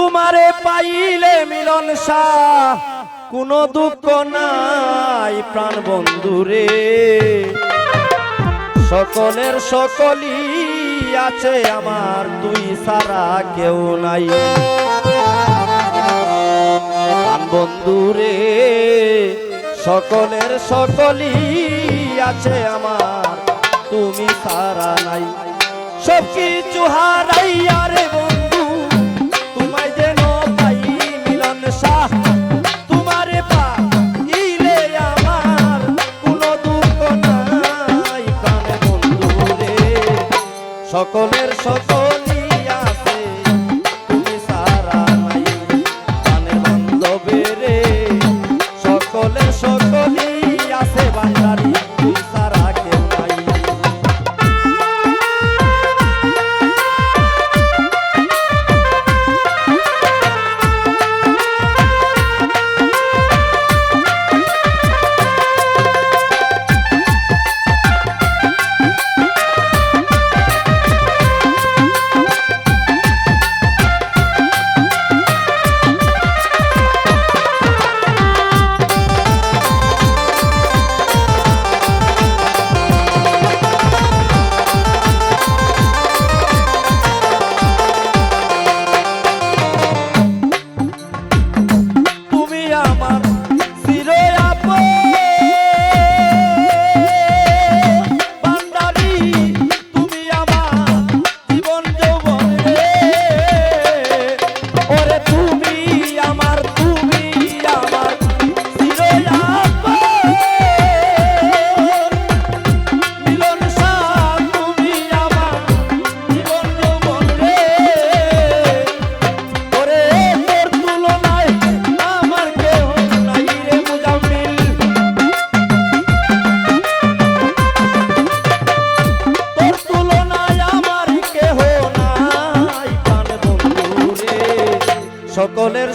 তোমারে পাইলে মিলন শাহ, কোনো দুঃখ নাই প্রাণ বন্ধুরে সকলের সকলই আছে আমার, তুই সারা কেউ নাই। প্রাণ বন্ধুরে সকলের সকলই আছে আমার, তুমি সারা নাই। সব কিছু আরে গো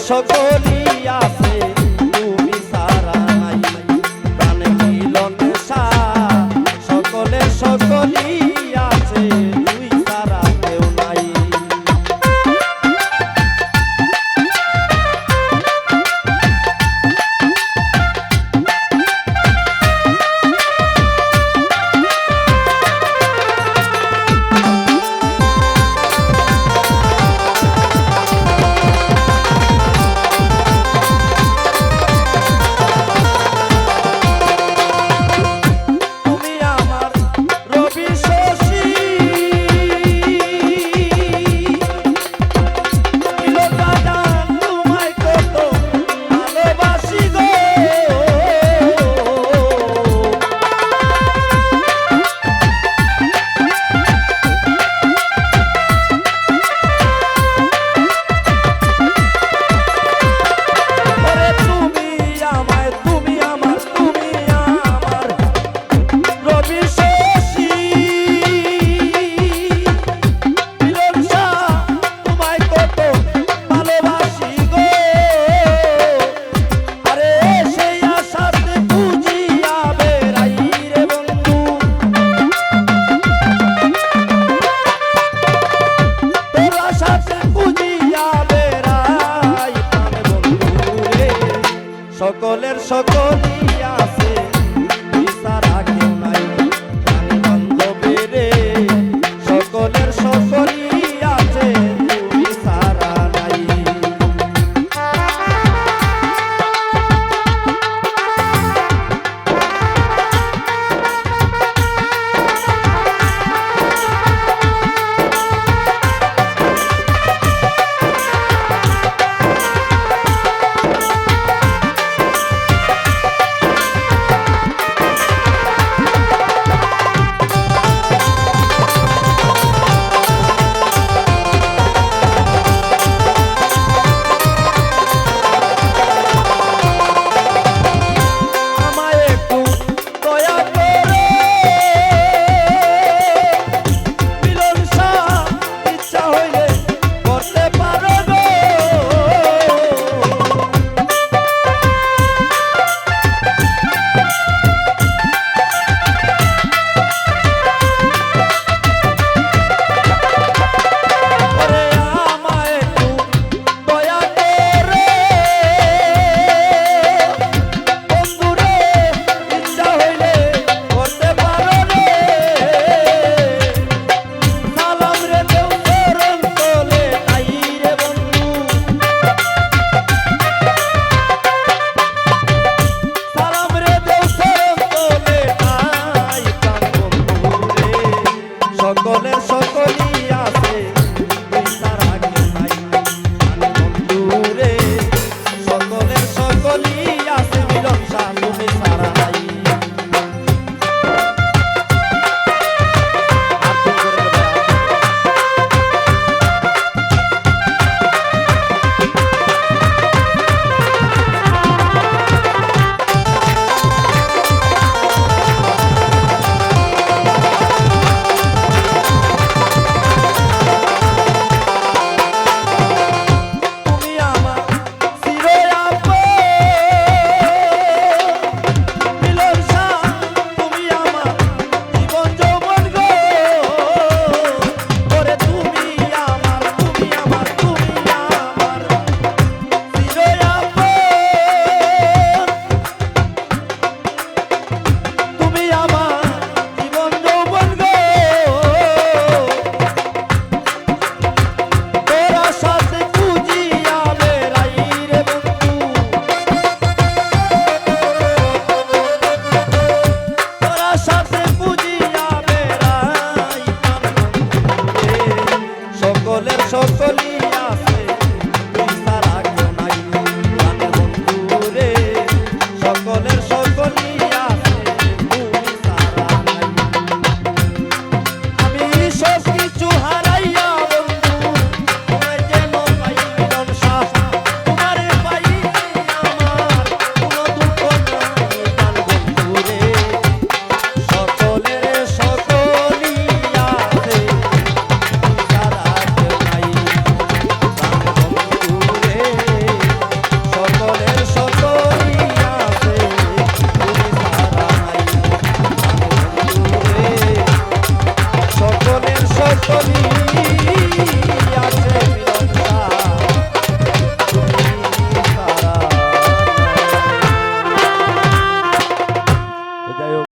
সকলি সকলের সকলই আছে।